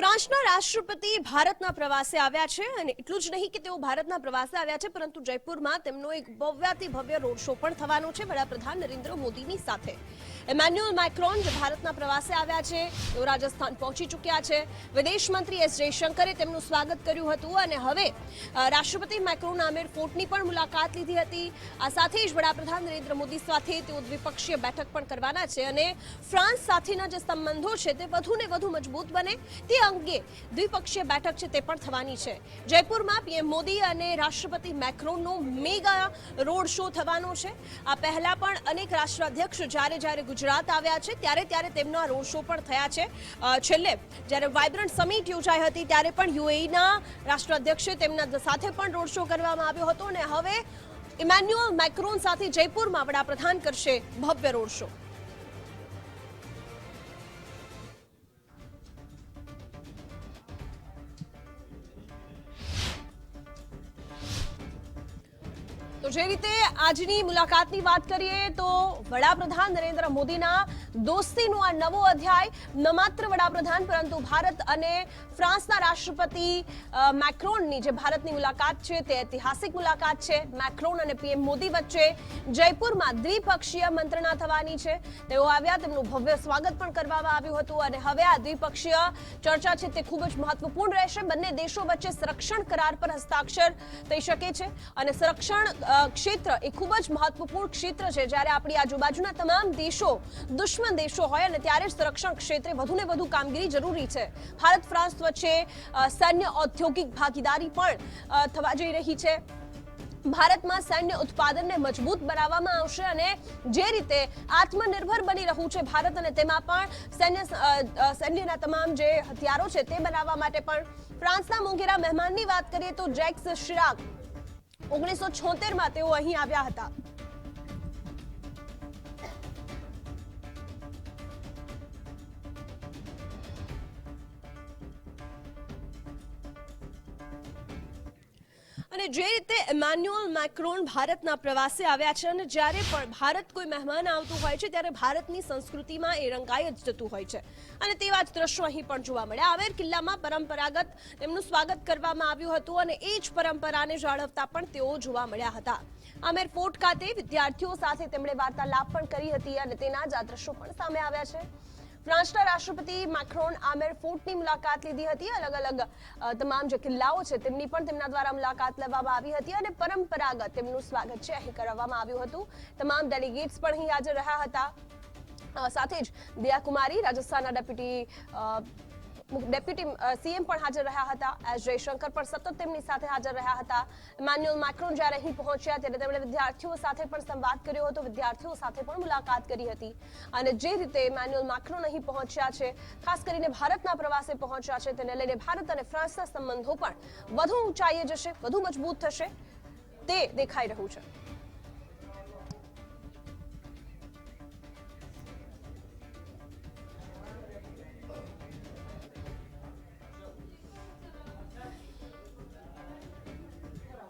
ફ્રાન્સના રાષ્ટ્રપતિ ભારતના પ્રવાસે આવ્યા છે અને એટલું જ નહીં કે તેઓ ભારતના પ્રવાસે આવ્યા છે, પરંતુ જયપુરમાં તેમનો એક ભવ્યાતિ ભવ્ય રોડ શો પણ થવાનો છે, વડાપ્રધાન નરેન્દ્ર મોદીની સાથે. એમેન્યુઅલ માઇક્રોન જે ભારતના પ્રવાસે આવ્યા છે, તેઓ રાજસ્થાન પહોંચી ચૂક્યા છે. વિદેશ મંત્રી એસ જયશંકરે તેમનું સ્વાગત કર્યું હતું અને હવે રાષ્ટ્રપતિ માઇક્રોન આમેર ફોર્ટની પણ મુલાકાત લીધી હતી. આ સાથે જ વડાપ્રધાન નરેન્દ્ર મોદી સાથે તેઓ દ્વિપક્ષીય બેઠક પણ કરવાના છે અને ફ્રાન્સ સાથેના જે સંબંધો છે, તે વધુ ને વધુ મજબૂત બને. તે અંગે દ્વિપક્ષીય બેઠક છે તે પણ થવાની છે. જયપુરમાં પીએમ મોદી અને રાષ્ટ્રપતિ મેક્રોનનો મેગા રોડ શો થવાનો છે. આ પહેલાં પણ અનેક રાષ્ટ્રાધ્યક્ષ જ્યારે જ્યારે ગુજરાત આવ્યા છે, ત્યારે ત્યારે તેમના રોડ શો પણ થયા છે. છેલ્લે જ્યારે વાઇબ્રન્ટ સમિટ યોજાઈ હતી, ત્યારે પણ યુએઈના રાષ્ટ્રાધ્યક્ષે તેમના સાથે પણ રોડ શો કરવામાં આવ્યો હતો અને હવે ઇમેન્યુઅલ મેક્રોન સાથે જયપુરમાં વડાપ્રધાન કરશે ભવ્ય રોડ શો. તો જે રીતે આજની મુલાકાતની વાત કરીએ તો વડાપ્રધાન નરેન્દ્ર મોદીના દોસ્તીનો આ નવો અધ્યાય ન માત્ર વડાપ્રધાન, પરંતુ ભારત અને ફ્રાન્સના રાષ્ટ્રપતિ મેક્રોનની જે ભારતની મુલાકાત છે તે ઐતિહાસિક મુલાકાત છે. મેક્રોન અને પીએમ મોદી વચ્ચે જયપુરમાં દ્વિપક્ષીય મંત્રણા થવાની છે. તેઓ આવ્યા, તેમનું ભવ્ય સ્વાગત પણ કરવામાં આવ્યું હતું અને હવે આ દ્વિપક્ષીય ચર્ચા છે તે ખૂબ જ મહત્વપૂર્ણ રહેશે. બંને દેશો વચ્ચે સંરક્ષણ કરાર પર હસ્તાક્ષર થઈ શકે છે અને સંરક્ષણ ક્ષેત્ર એ ખૂબ જ મહત્વપૂર્ણ ક્ષેત્ર છે. જ્યારે આપણી આજુબાજુના તમામ દેશો દુશ્મન દેશો હોય અને ત્યારે જ સંરક્ષણ ક્ષેત્રે વધુને વધુ કામગીરી જરૂરી છે. ભારત, ફ્રાન્સ વચ્ચે સૈન્ય ઔદ્યોગિક ભાગીદારી પણ થવા જઈ રહી છે. ભારતમાં સૈન્ય ઉત્પાદનને મજબૂત બનાવવામાં આવશે અને જે રીતે આત્મનિર્ભર બની રહ્યું છે ભારત અને તેમાં પણ સૈન્ય સૈન્યના તમામ જે હથિયારો છે તે બનાવવા માટે પણ ફ્રાન્સના મોંઘેરા મહેમાનની વાત કરીએ તો જેક્સ શિરાક ઓગણીસો છોતેરમાં તેઓ અહીં આવ્યા હતા. અને જે રીતે ઇમાન્યુઅલ મેક્રોન ભારતના પ્રવાસે આવ્યા છે અને જ્યારે પણ ભારત કોઈ મહેમાન આવતું હોય છે, ત્યારે ભારતની સંસ્કૃતિમાં એ રંગાઈ જ જતું હોય છે. અને તેવા જ દ્રશ્યો અહીં પણ જોવા મળ્યા. આવેર કિલ્લામાં પરંપરાગત તેમનું સ્વાગત કરવામાં આવ્યું હતું અને એ જ પરંપરાને જાળવતા પણ તેઓ જોવા મળ્યા હતા. આમેર ફોર્ટ ખાતે વિદ્યાર્થીઓ સાથે તેમણે વાર્તાલાપ પણ કરી હતી અને તેના જ આ દ્રશ્યો પણ સામે આવ્યા છે. ફ્રાન્સના રાષ્ટ્રપતિ મેક્રોન આમેર ફોર્ટની મુલાકાત લીધી હતી. અલગ અલગ તમામ જે કિલ્લાઓ છે, તેમની પણ તેમના દ્વારા મુલાકાત લેવામાં આવી હતી અને પરંપરાગત તેમનું સ્વાગત છે. અહીં કરવામાં આવ્યું હતું. તમામ ડેલિગેટ્સ પણ અહીં હાજર રહ્યા હતા. સાથે જ દિયા કુમારી રાજસ્થાનના ડેપ્યુટી ડેપ્યુટી સીએમ પણ હાજર રહ્યા હતા. એસ જયશંકર પણ સતત તેમની સાથે હાજર રહ્યા હતા. ઇમાન્યુઅલ મેક્રોન જ્યારે અહીં પહોંચ્યા ત્યારે તેમણે વિદ્યાર્થીઓ સાથે પણ સંવાદ કર્યો હતો. વિદ્યાર્થીઓ સાથે પણ મુલાકાત કરી હતી. અને જે રીતે ઇમાન્યુઅલ મેક્રોન અહીં પહોંચ્યા છે, ખાસ કરીને ભારતના પ્રવાસે પહોંચ્યા છે, તેને લઈને ભારત અને ફ્રાન્સના સંબંધો પણ વધુ ઊંચાઈએ જશે, વધુ મજબૂત થશે. તે દેખાઈ રહ્યું છે.